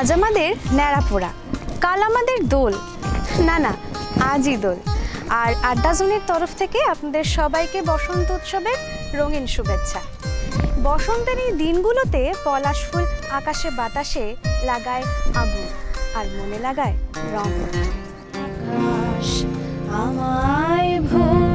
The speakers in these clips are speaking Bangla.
আজ আমাদের ন্যাড়াপোড়া কাল আমাদের দোল। না না, আজই দোল। আর আড্ডা জোনের তরফ থেকে আপনাদের সবাইকে বসন্ত উৎসবের রঙিন শুভেচ্ছা। বসন্তের এই দিনগুলোতে পলাশ ফুল আকাশে বাতাসে লাগায় আগুন আর মনে লাগায় রং। আমায় ভরলো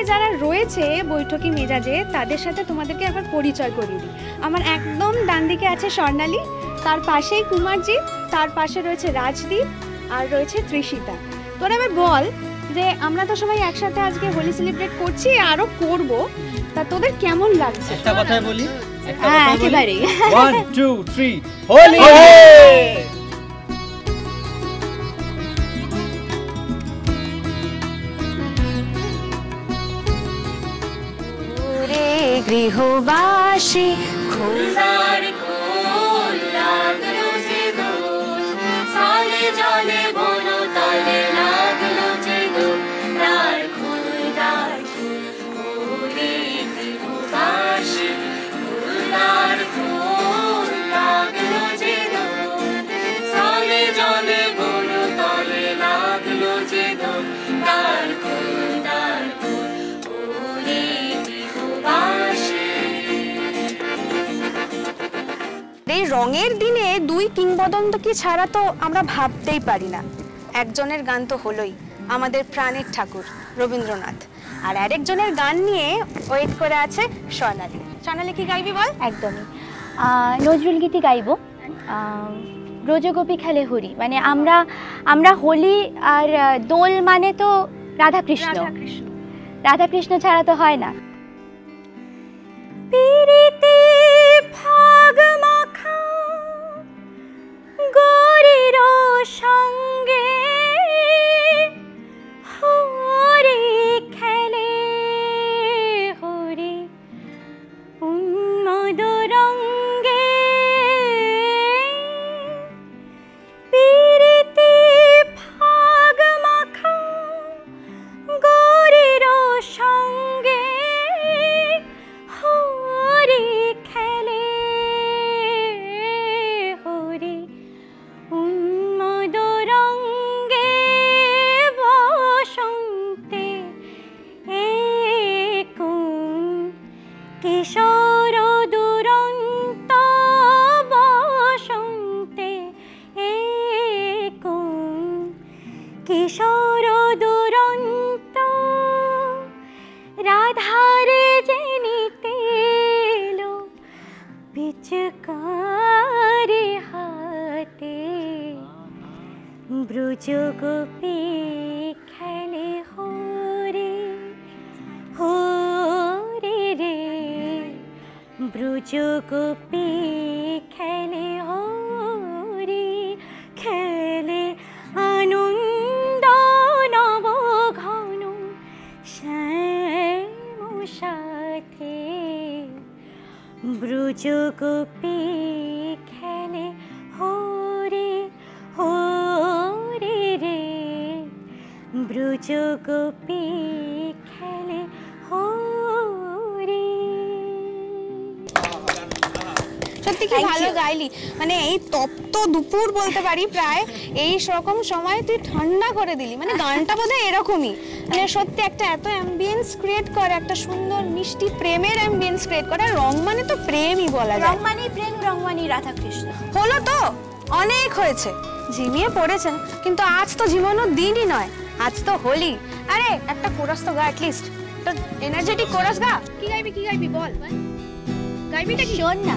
আজকে যারা রয়েছে বৈঠকি মেজাজে তাদের সাথে তোমাদেরকে একবার পরিচয় করিয়ে দিই। আমার একদম ডান দিকে আছে স্বর্ণালী তার পাশেই কুমারজি তার পাশে রয়েছে রাজদীপ আর রয়েছে তৃষিতা তোরা এবার বল যে আমরা তো সবাই একসাথে আজকে হোলি সেলিব্রেট করছি আরও করব। তা তোদের কেমন লাগছে? একটা কথাই বলি হ্যাঁ একেবারেই। One two three Holi! রে গৃহবাসী ফুলদার ফুল লাগল যে দোল সালে রঙের দিনে দুই কিংবদন্তকে ছাড়া তো আমরা ভাবতেই পারি না। একজনের গান তো হলোই আমাদের প্রাণের ঠাকুর রবীন্দ্রনাথ। আর আরেকজনের গান নিয়ে ওয়েট করে আছে স্বর্ণালী। স্বর্ণালী কি গাইবি বল? একদমই। নজরুল গীতি গাইব। আহ, ব্রজগোপী খেলে হরি। মানে আমরা আমরা হোলি আর দোল মানে তো রাধাকৃষ্ণ। রাধাকৃষ্ণ। ছাড়া তো হয় না। मुझकारे हाते ब्रुजो गोपी खेले हो रे हो रे रे। ब्रुजो गोपी जुगुपी खेले हो रे हो रे रे। ब्रुजुगुपी সত্যি কি ভালো গাইলি? মানে এই তপ্ত দুপুর বলতে পারি প্রায় এই রকম সময় তুই ঠান্ডা করে দিলি। মানে গানটা বোধহয় এরকমই। মানে সত্যি একটা এত অ্যাম্বিয়েন্স ক্রিয়েট করে একটা সুন্দর মিষ্টি প্রেমের অ্যাম্বিয়েন্স ক্রিয়েট করে রং মানে তো প্রেমই বলা যায়। রংমানি প্রেম রং রংমানি রাধাকৃষ্ণ। হলো তো অনেক হয়েছে। ঝিমিয়ে পড়েছেন কিন্তু আজ তো ঝিমানোর দিনই নয়। আজ তো হোলি। আরে একটা কোরাস তো গা অ্যাটলিস্ট একটা এনার্জেটিক কোরাস গা। কি গাইবি কি গাইবি বল। গাইবিটা কি শোন না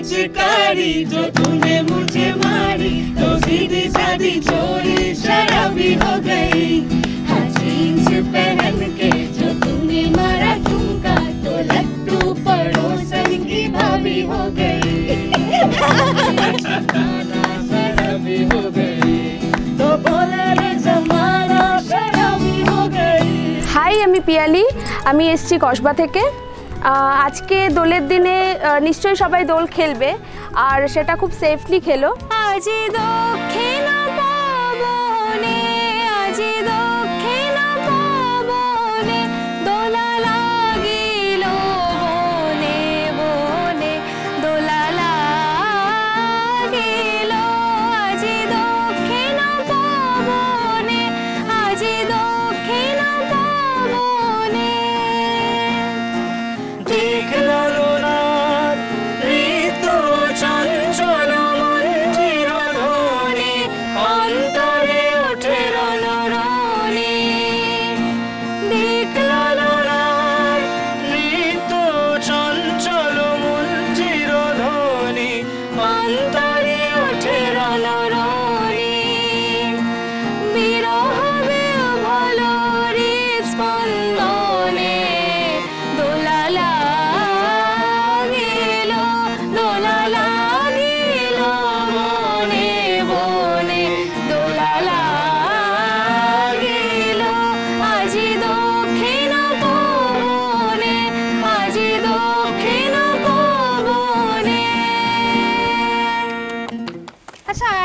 पिचकारी जो तूने मुझे मारी तो सीधी सादी चोरी शराबी हो गई हाँ, जीन्स पहन के जो तूने मारा ठुमका तो लट्टू पड़ोसन की भाभी हो गई शराबी हो गई तो बोला रे जमाना शराबी हो गई হাই আমি পিয়ালি আমি এসছি কসবা থেকে আহ, আজকে দোলের দিনে নিশ্চয়ই সবাই দোল খেলবে আর সেটা খুব সেফলি খেলো। খেলো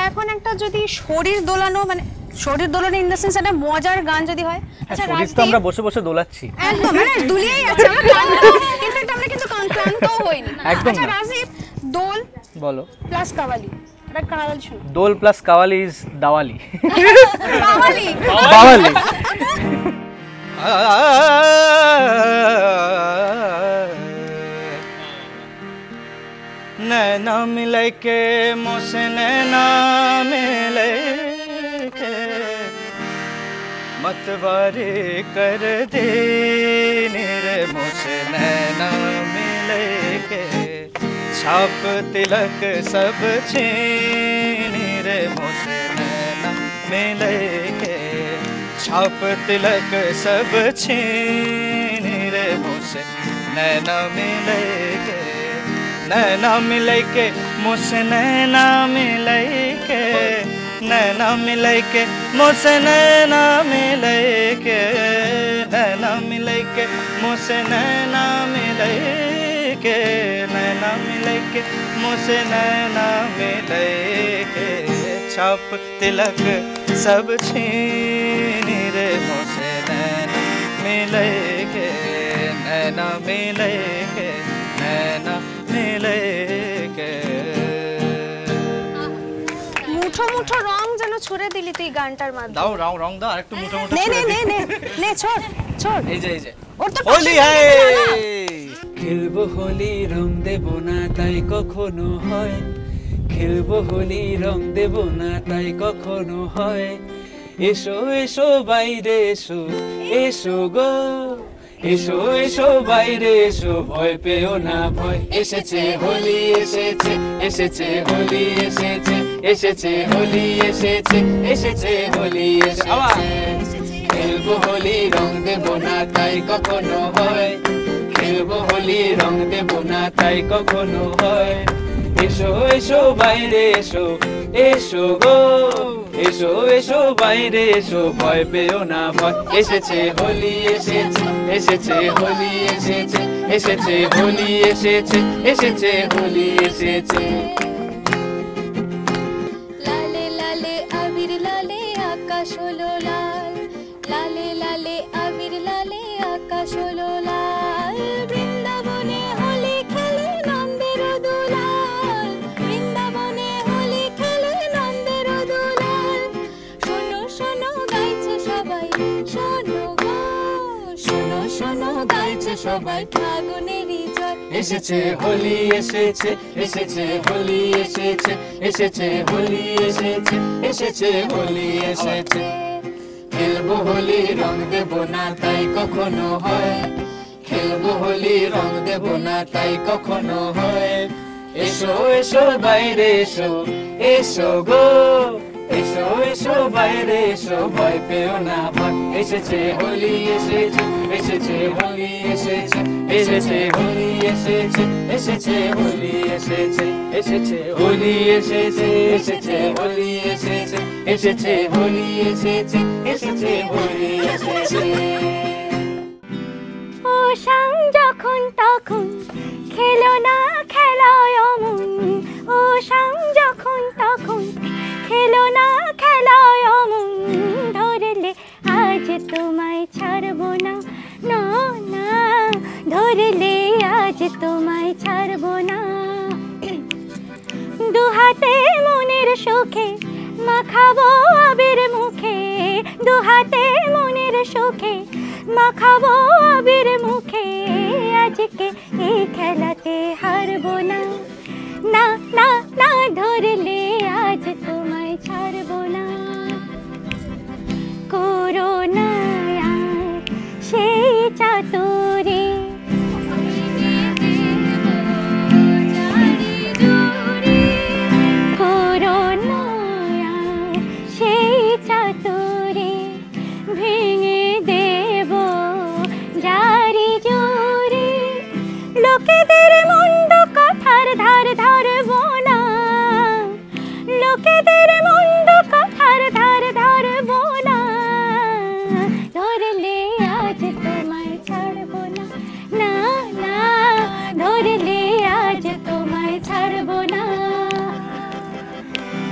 এখন একটা যদি শরীর দোলানো মানে শরীর দোলানো ইন দ্য সেন্স একটা মজার গান যদি হয় আচ্ছা শরীর তো আমরা বসে বসে দোলাচ্ছি একদম মানে দুলিয়েই আছে আমরা ক্লান্ত ইনফ্যাক্ট আমরা কিন্তু ক্লান্ত- ক্লান্তও হইনি একদম আচ্ছা না। রাজদীপ দোল বলো plus qawwali qawwali Dol plus qawwali is দাওয়ালি qawwali বাওয়ালি नैना मिले के मोसे नैना मिले के। मतवारी कर दे रे मोसे नैना मिले के। छाप तिलक सब छीन रे मोसे नैना मिले के। छाप तिलक सब छीन रे मोसे नैना मिले के। नैना मिले के मुझसे नैना मिले के नैना मिले के मुझसे नैना मिले के नैना मिले के मुझसे नैना मिले के नैना मिले के मुझसे नैना मिले के छाप तिलक सब छीन रे मुझसे नैना मिले के नैना मिले के কে? মুঠো মুঠো রং যেন ছুড়ে দিলি তুই গানটার মাধ্যমে। দাও রং রং দাও আরেকটু মুঠো মুঠো নে নে নে নে ছোট ছোট এই যে এই যে। ওর তো হোলি হ্যায় খেলব হোলি রং দেব না তাই কখনো হয়। খেলব হোলি রং দেব না তাই কখনো হয়। এসো এসো বাইরে এসো এসো গো। এসো এসো, বাইরে এসো, ভয় পেও না, ভয়। এসেছে হোলি, এসেছে এসেছে হোলি, এসেছে এসেছে হোলি, এসেছে এসেছে হোলি, এসেছে। খেলব হোলি, রং দেব না, তাই কখনো হয়। খেলব হোলি, রং দেব না, তাই কখনো হয়। এসো এসো, বাইরে এসো এসো গো। এসো, বাইরে এসো, ভয় পেও না, ভয়। এসেছে, হোলি এসেছে এসেছে, হোলি এসেছে এসেছে, হোলি এসেছে এসেছে, হোলি এসেছে। সবাই ফাগুনেরই জল এসেছে, হোলি এসেছে এসেছে, হোলি এসেছে এসেছে, হোলি এসেছে এসেছে, হোলি এসেছে। খেলব হোলি, রং দেবো না, তাই কখনো হয়। খেলব হোলি, রং দেবো না, তাই কখনো হয়। এসো এসো, বাইরে এসো এসো গো। এসো এসো বাইরে, এসো, ভয় পেও না ভয় এসেছে হোলি, এসেছে এসেছে হোলি, এসেছে এসেছে হোলি, এসেছে এসেছে হোলি, এসেছে এসেছে হোলি, এসেছে এসেছে হোলি, এসেছে এসেছে হোলি, এসেছে এসেছে হোলি, এসেছে। ও সাং যখন তখন খেলো না খেলায় অমন। ও তখন খেলো না খেলায় অমন। ধরলে আজ তোমায় ছাড়বো না না না। ধরলে আজ তোমায় ছাড়বো না। দুহাতে মনের সুখে মাখাবো আবির মুখে। দুহাতে মনের সুখে মাখাবো আবির মুখে। আজকে এই খেলাতে হারবো না। না না না ধরলে আজ তোমায় ছাড়বো না করোনা সেই চাতুরি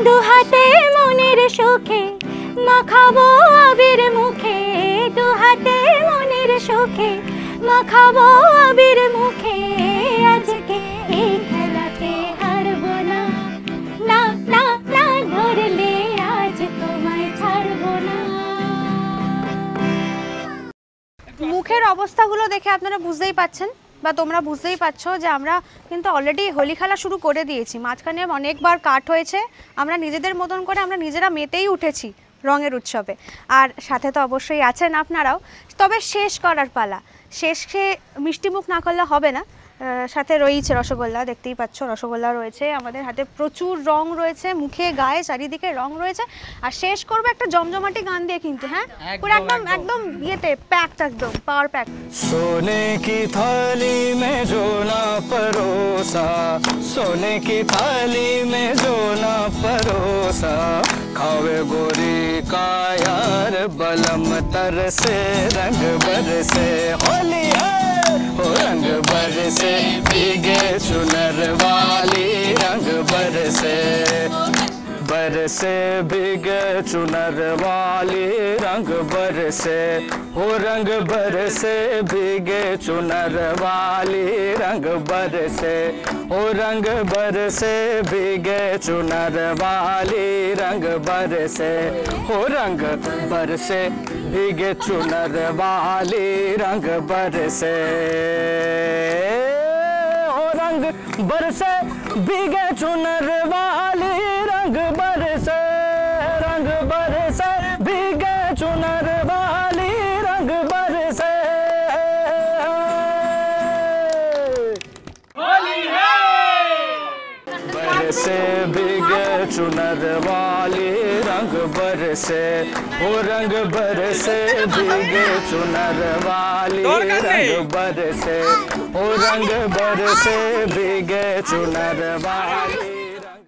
দুহাতে মনের সুখে, মাখাবো আবির মুখে। দুহাতে মনের সুখে, মাখাবো আবির মুখে। আজকে না না না মুখের অবস্থাগুলো দেখে আপনারা বুঝতেই পাচ্ছেন বা তোমরা বুঝতেই পারছ যে আমরা কিন্তু অলরেডি হোলি খেলা শুরু করে দিয়েছি। মাঝখানে অনেকবার কাট হয়েছে, আমরা নিজেদের মতন করে আমরা নিজেরা মেতেই উঠেছি রঙের উৎসবে। আর সাথে তো অবশ্যই আছেন আপনারাও। তবে শেষ করার পালা। শেষে মিষ্টিমুখ না করলে হবে না। সাথে রয়েছে রসগোল্লা দেখতেই পাচ্ছ রসগোল্লা রয়েছে আমাদের হাতে প্রচুর রং রয়েছে মুখে গায়ে চারিদিকে রং রয়েছে আর শেষ করবো একটা জমজমাটি গান দিয়ে কিন্তু হ্যাঁ পুরো একদম একদম ইয়েতে প্যাকড একদম পাওয়ার প্যাক सोने की थाली में जो ना परोसा सोने की थाली में जो ना परोसा खावे गोरी का यार बलम तर से रंग बर से होली है हो रंग भर से भीगे चुनर वाली रंग भर से। बरसे भीग चुनर वाली रंग बरसे, हो रंग बरसे भीगे चुनर वाली रंग बरसे, हो रंग बरसे भीगे चुनर वाली रंग बरसे, हो रंग बरसे भीगे चुनर वाली रंग बरसे, हो रंग बरसे भीगे चुनर वाली रंग बरसे रंग बरसे भीगे चुनर वाली रंग बरसे। बरसे भीगे चुनर वाली रंग बरसे ओ रंग बरसे भीगे चुनर वाली रंग बरसे ओ रंग बरसे भीगे चुनर वाली।